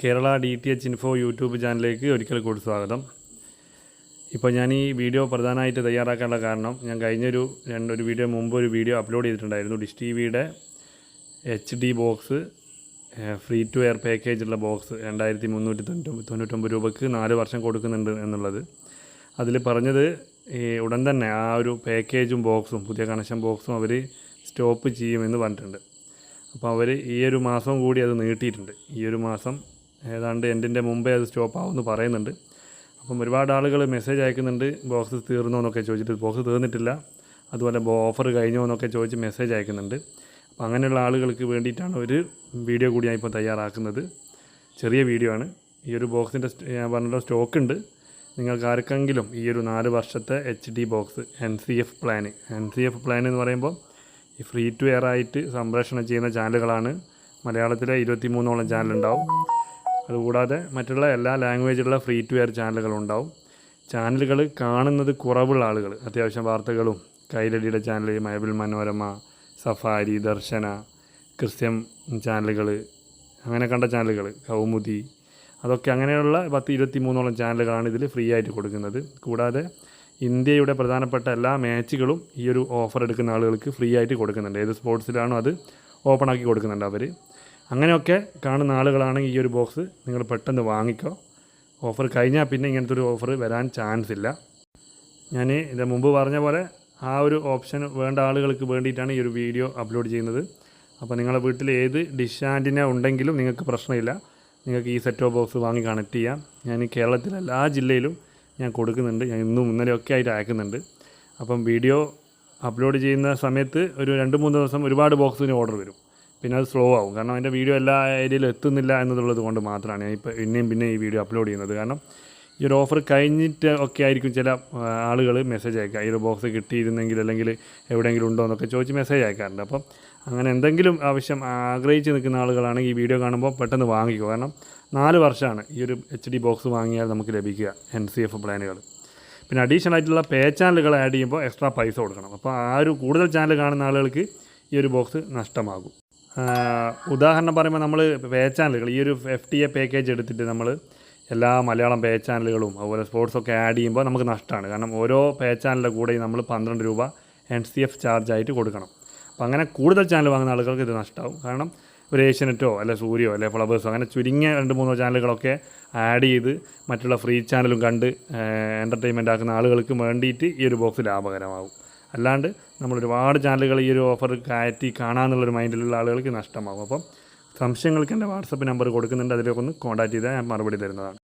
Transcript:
Kerala D T H info YouTube ചാനലിലേക്ക് ഒരിക്കൽ കൂടി സ്വാഗതം. ഇപ്പോൾ ഞാൻ ഈ വീഡിയോ പ്രധാനമായിട്ട് തയ്യാറാക്കാനുള്ള കാരണം ഞാൻ കഴിഞ്ഞൊരു രണ്ടൊരു വീഡിയോ മുമ്പ് ഒരു വീഡിയോ അപ്ലോഡ് ചെയ്തിട്ടുണ്ടായിരുന്നു. ഡിഷ് ടി വിയുടെ H D box free to air പാക്കേജുള്ള box രണ്ടായിരത്തി മുന്നൂറ്റി തൊണ്ണൂറ്റി തൊണ്ണൂറ്റൊമ്പത് രൂപയ്ക്ക് നാല് വർഷം കൊടുക്കുന്നുണ്ട് എന്നുള്ളത്. അതിൽ പറഞ്ഞത് ഈ ഉടൻ തന്നെ ആ ഒരു പാക്കേജും ബോക്സും പുതിയ കണക്ഷൻ ബോക്സും അവർ സ്റ്റോപ്പ് ചെയ്യുമെന്ന് പറഞ്ഞിട്ടുണ്ട്. അപ്പോൾ അവർ ഈ ഒരു മാസം കൂടി അത് നീട്ടിയിട്ടുണ്ട്. ഈ ഒരു മാസം ഏതാണ്ട് എൻഡിന്റെ മുമ്പേ അത് സ്റ്റോപ്പ് ആവുമെന്ന് പറയുന്നുണ്ട്. അപ്പം ഒരുപാട് ആളുകൾ മെസ്സേജ് അയക്കുന്നുണ്ട് ബോക്സ് തീർന്നോ എന്നൊക്കെ ചോദിച്ചിട്ട്. ബോക്സ് തീർന്നിട്ടില്ല. അതുപോലെ ഓഫർ കഴിഞ്ഞോ എന്നൊക്കെ ചോദിച്ച് മെസ്സേജ് അയക്കുന്നുണ്ട്. അപ്പോൾ അങ്ങനെയുള്ള ആളുകൾക്ക് വേണ്ടിയിട്ടാണ് ഒരു വീഡിയോ കൂടി ഞാൻ ഇപ്പോൾ തയ്യാറാക്കുന്നത്. ചെറിയ വീഡിയോ ആണ്. ഈ ഒരു ബോക്സിന്റെ ഞാൻ പറഞ്ഞല്ലോ സ്റ്റോക്ക് ഉണ്ട്. നിങ്ങൾക്ക് ആർക്കെങ്കിലും ഈ ഒരു നാല് വർഷത്തെ H D box N C F plan N C F plan എന്ന് പറയുമ്പോൾ ഈ ഫ്രീ ടു എയർ ആയിട്ട് സംപ്രേഷണം ചെയ്യുന്ന ചാനലുകളാണ്. മലയാളത്തിലെ ഇരുപത്തി മൂന്നോളം ചാനലുണ്ടാവും. അതുകൂടാതെ മറ്റുള്ള എല്ലാ ലാംഗ്വേജിലുള്ള ഫ്രീ ടു എയർ ചാനലുകളുണ്ടാവും. ചാനലുകൾ കാണുന്നത് കുറവുള്ള ആളുകൾ അത്യാവശ്യം വാർത്തകളും. കൈരടിയുടെ ചാനൽ മൈബിൾ മനോരമ സഫാരി ദർശന ക്രിസ്ത്യൻ ചാനലുകൾ അങ്ങനെ കണ്ട ചാനലുകൾ കൗമുദി അതൊക്കെ അങ്ങനെയുള്ള പത്ത് ഇരുപത്തി മൂന്നോളം ചാനലുകളാണ് ഇതിൽ ഫ്രീ ആയിട്ട് കൊടുക്കുന്നത്. കൂടാതെ ഇന്ത്യയുടെ പ്രധാനപ്പെട്ട എല്ലാ മാച്ചുകളും ഈ ഒരു ഓഫർ എടുക്കുന്ന ആളുകൾക്ക് ഫ്രീ ആയിട്ട് കൊടുക്കുന്നുണ്ട്. ഏത് സ്പോർട്സിലാണോ അത് ഓപ്പൺ ആക്കി കൊടുക്കുന്നുണ്ട് അവർ അങ്ങനെയൊക്കെ കാണുന്ന ആളുകളാണെങ്കിൽ ഈ ഒരു ബോക്സ് നിങ്ങൾ പെട്ടെന്ന് വാങ്ങിക്കോ. ഓഫർ കഴിഞ്ഞാൽ പിന്നെ ഇങ്ങനത്തെ ഒരു ഓഫർ വരാൻ ചാൻസ് ഇല്ല. ഞാൻ ഇത് മുമ്പ് പറഞ്ഞ പോലെ ആ ഒരു ഓപ്ഷൻ വേണ്ട ആളുകൾക്ക് വേണ്ടിയിട്ടാണ് ഈ ഒരു വീഡിയോ അപ്ലോഡ് ചെയ്യുന്നത്. അപ്പോൾ നിങ്ങളുടെ വീട്ടിൽ ഏത് ഡിഷ് ആന്റിന ഉണ്ടെങ്കിലും നിങ്ങൾക്ക് പ്രശ്നമില്ല. നിങ്ങൾക്ക് ഈ സെറ്റ് ഓഫ് ബോക്സ് വാങ്ങി കണക്ട് ചെയ്യാം. ഞാൻ കേരളത്തിലെ എല്ലാ ജില്ലയിലും ഞാൻ കൊടുക്കുന്നുണ്ട്. ഞാൻ ഇന്നും ഇന്നലെയൊക്കെ ആയിട്ട് അയക്കുന്നുണ്ട്. അപ്പം വീഡിയോ അപ്ലോഡ് ചെയ്യുന്ന സമയത്ത് ഒരു രണ്ട് മൂന്ന് ദിവസം ഒരുപാട് ബോക്സിന് ഓർഡർ വരും. പിന്നെ അത് സ്ലോ ആവും. കാരണം അതിന്റെ വീഡിയോ എല്ലാ ഏരിയയിലും എത്തുന്നില്ല എന്നുള്ളത് കൊണ്ട് മാത്രമാണ് ഞാൻ ഇപ്പോൾ പിന്നെയും പിന്നെ ഈ വീഡിയോ അപ്ലോഡ് ചെയ്യുന്നത്. കാരണം ഈ ഒരു ഓഫർ കഴിഞ്ഞിട്ട് ഒക്കെ ആയിരിക്കും ചില ആളുകൾ മെസ്സേജ് അയക്കുക. ഈ ഒരു ബോക്സ് കിട്ടിയിരുന്നെങ്കിൽ അല്ലെങ്കിൽ എവിടെയെങ്കിലും ഉണ്ടോ എന്നൊക്കെ ചോദിച്ച് മെസ്സേജ് അയക്കാറുണ്ട്. അപ്പം അങ്ങനെ എന്തെങ്കിലും ആവശ്യം ആഗ്രഹിച്ച് നിൽക്കുന്ന ആളുകളാണെങ്കിൽ ഈ വീഡിയോ കാണുമ്പോൾ പെട്ടെന്ന് വാങ്ങിക്കുക കാരണം നാല് വർഷമാണ് ഈ ഒരു എച്ച് ഡി ബോക്സ് വാങ്ങിയാൽ നമുക്ക് ലഭിക്കുക എൻ സി എഫ് പ്ലാനുകൾ പിന്നെ അഡീഷണൽ ആയിട്ടുള്ള പേ ചാനലുകൾ ആഡ് ചെയ്യുമ്പോൾ എക്സ്ട്രാ പൈസ കൊടുക്കണം. അപ്പോൾ ആ ഒരു കൂടുതൽ ചാനൽ കാണുന്ന ആളുകൾക്ക് ഈ ഒരു ബോക്സ് നഷ്ടമാകും. ഉദാഹരണം പറയുമ്പോൾ നമ്മൾ പേ ചാനലുകൾ ഈ ഒരു എഫ് ടി എ പാക്കേജ് എടുത്തിട്ട് നമ്മൾ എല്ലാ മലയാളം പേ ചാനലുകളും അതുപോലെ സ്പോർട്സൊക്കെ ആഡ് ചെയ്യുമ്പോൾ നമുക്ക് നഷ്ടമാണ്. കാരണം ഓരോ പേ ചാനലിന്റെ കൂടെയും നമ്മൾ പന്ത്രണ്ട് രൂപ എൻ സി എഫ് ചാർജായിട്ട് കൊടുക്കണം. അപ്പോൾ അങ്ങനെ കൂടുതൽ ചാനൽ വാങ്ങുന്ന ആളുകൾക്ക് ഇത് നഷ്ടമാവും കാരണം ഒരു ഏഷ്യനെറ്റോ അല്ലെ സൂര്യോ അല്ലെ ഫ്ലവേഴ്സോ അങ്ങനെ ചുരുങ്ങിയ രണ്ട് മൂന്നോ ചാനലുകളൊക്കെ ആഡ് ചെയ്ത് മറ്റുള്ള ഫ്രീ ചാനലും കണ്ട് എന്റർടൈൻമെന്റ് ആക്കുന്ന ആളുകൾക്ക് വേണ്ടിയിട്ട് ഈ ഒരു ബോക്സ് ലാഭകരമാകും അല്ലാണ്ട് നമ്മൾ ഒരുപാട് ചാനലുകൾ ഈ ഒരു ഓഫർ കയറ്റി കാണാമെന്നുള്ളൊരു മൈൻഡിലുള്ള ആളുകൾക്ക് നഷ്ടമാകും അപ്പം സംശയങ്ങൾക്ക് എന്റെ വാട്സപ്പ് നമ്പർ കൊടുക്കുന്നുണ്ട്. അതിലേക്ക് ഒന്ന് കോൺടാക്ട് ചെയ്താൽ ഞാൻ മറുപടി തരുന്നതാണ്.